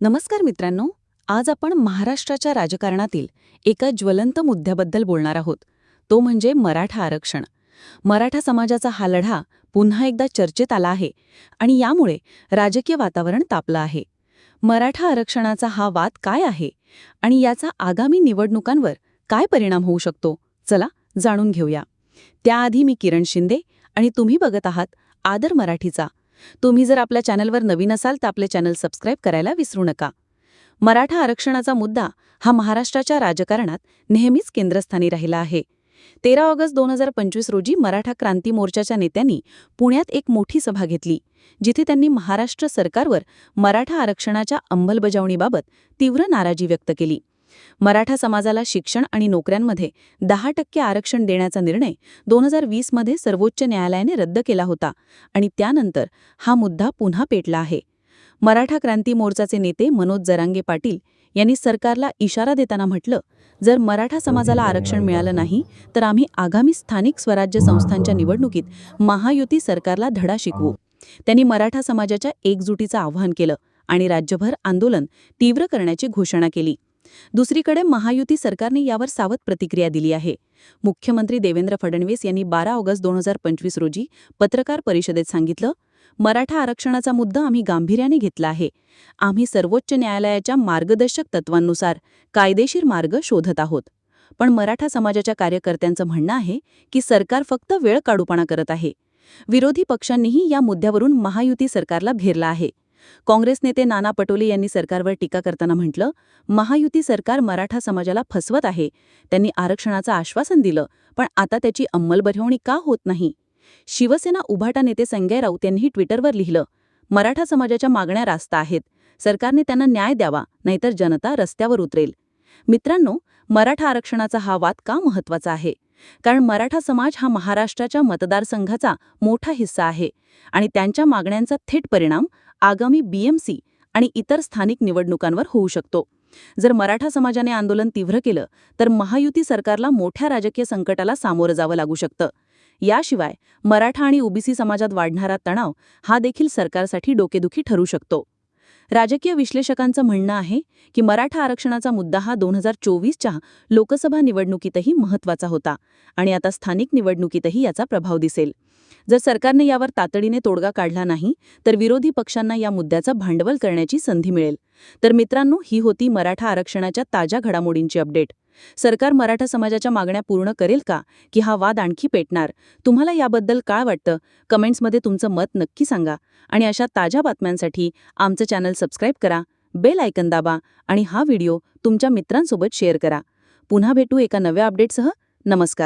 नमस्कार मित्रांनो आज आपण महाराष्ट्राच्या राजकारणातील एका ज्वलंत मुद्द्याबद्दल बोलणार आहोत. तो म्हणजे मराठा आरक्षण. मराठा समाजाचा हा लढा पुन्हा एकदा चर्चेत आला आहे आणि यामुळे राजकीय वातावरण तापलं आहे. मराठा आरक्षणाचा हा वाद काय आहे आणि याचा आगामी निवडणुकांवर काय परिणाम होऊ शकतो? चला जाणून घेऊया. त्याआधी मी किरण शिंदे आणि तुम्ही बघत आहात आदर मराठीचा तुम्ही जर आपल्या चॅनलवर नवीन असाल तर आपले चॅनल सबस्क्राईब करायला विसरू नका. मराठा आरक्षणाचा मुद्दा हा महाराष्ट्राच्या राजकारणात नेहमीच केंद्रस्थानी राहिला आहे. तेरा ऑगस्ट दोन हजार पंचवीस रोजी मराठा क्रांती मोर्चाच्या नेत्यांनी पुण्यात एक मोठी सभा घेतली जिथे त्यांनी महाराष्ट्र सरकारवर मराठा आरक्षणाच्या अंमलबजावणीबाबत तीव्र नाराजी व्यक्त केली. मराठा समाजाला शिक्षण आणि नोकऱ्यांमध्ये दहा टक्के आरक्षण देण्याचा निर्णय दोन हजार वीसमध्ये सर्वोच्च न्यायालयाने रद्द केला होता आणि त्यानंतर हा मुद्दा पुन्हा पेटला आहे. मराठा क्रांती मोर्चाचे नेते मनोज जरांगे पाटील यांनी सरकारला इशारा देताना म्हटलं जर मराठा समाजाला आरक्षण मिळालं नाही तर आम्ही आगामी स्थानिक स्वराज्य संस्थांच्या निवडणुकीत महायुती सरकारला धडा शिकवू. त्यांनी मराठा समाजाच्या एकजुटीचं आवाहन केलं आणि राज्यभर आंदोलन तीव्र करण्याची घोषणा केली. दुसरीकडे महायुती सरकारने यावर सावध प्रतिक्रिया दिली आहे. मुख्यमंत्री देवेंद्र फडणवीस यांनी बारा ऑगस्ट दोन हजार पंचवीस रोजी पत्रकार परिषदेत सांगितलं मराठा आरक्षणाचा मुद्दा आम्ही गांभीर्याने घेतला आहे. आम्ही सर्वोच्च न्यायालयाच्या मार्गदर्शक तत्वांनुसार कायदेशीर मार्ग शोधत आहोत. पण मराठा समाजाच्या कार्यकर्त्यांचं म्हणणं आहे की सरकार फक्त वेळ काढूपणा करत आहे. विरोधी पक्षांनीही या मुद्द्यावरून महायुती सरकारला घेरला आहे. काँग्रेस नेते नाना पटोले यांनी सरकारवर टीका करताना म्हटलं महायुती सरकार मराठा समाजाला फसवत आहे. त्यांनी आरक्षणाचं आश्वासन दिलं पण आता त्याची अंमलबजावणी का होत नाही? शिवसेना उभाटा नेते संजय राऊत यांनीही ट्विटरवर लिहिलं मराठा समाजाच्या मागण्या रास्त आहेत. सरकारने त्यांना न्याय द्यावा नाहीतर जनता रस्त्यावर उतरेल. मित्रांनो मराठा आरक्षणाचा हा वाद का महत्त्वाचा आहे? कारण मराठा समाज हा महाराष्ट्राच्या मतदारसंघाचा मोठा हिस्सा आहे आणि त्यांच्या मागण्यांचा थेट परिणाम आगामी बीएमसी आणि इतर स्थानिक निवडणुकांवर होऊ शकतो. जर मराठा समाजाने आंदोलन तीव्र केलं तर महायुती सरकारला मोठ्या राजकीय संकटाला सामोरं जावं लागू शकतं. याशिवाय मराठा आणि ओबीसी समाजात वाढणारा तणाव हा देखील सरकारसाठी डोकेदुखी ठरू शकतो. राजकीय विश्लेषकांचं म्हणणं आहे की मराठा आरक्षणाचा मुद्दा हा दोन हजार चोवीसच्या लोकसभा निवडणुकीतही महत्त्वाचा होता आणि आता स्थानिक निवडणुकीतही याचा प्रभाव दिसेल. जर सरकारने यावर तातडीने तोडगा काढला नाही तर विरोधी पक्षांना या मुद्द्याचं भांडवल करण्याची संधी मिळेल. तर मित्रांनो ही होती मराठा आरक्षणाच्या ताज्या घडामोडींची अपडेट. सरकार मराठा समाजाच्या मागण्या पूर्ण करेल का? की हा वाद आणखी पेटणार? तुम्हाला याबद्दल काय वाटतं? कमेंट्समध्ये तुमचं मत नक्की सांगा. आणि अशा ताज्या बातम्यांसाठी आमचं चॅनल सबस्क्राईब करा बेल आयकन दाबा आणि हा व्हिडिओ तुमच्या मित्रांसोबत शेअर करा. पुन्हा भेटू एका नव्या अपडेटसह. नमस्कार.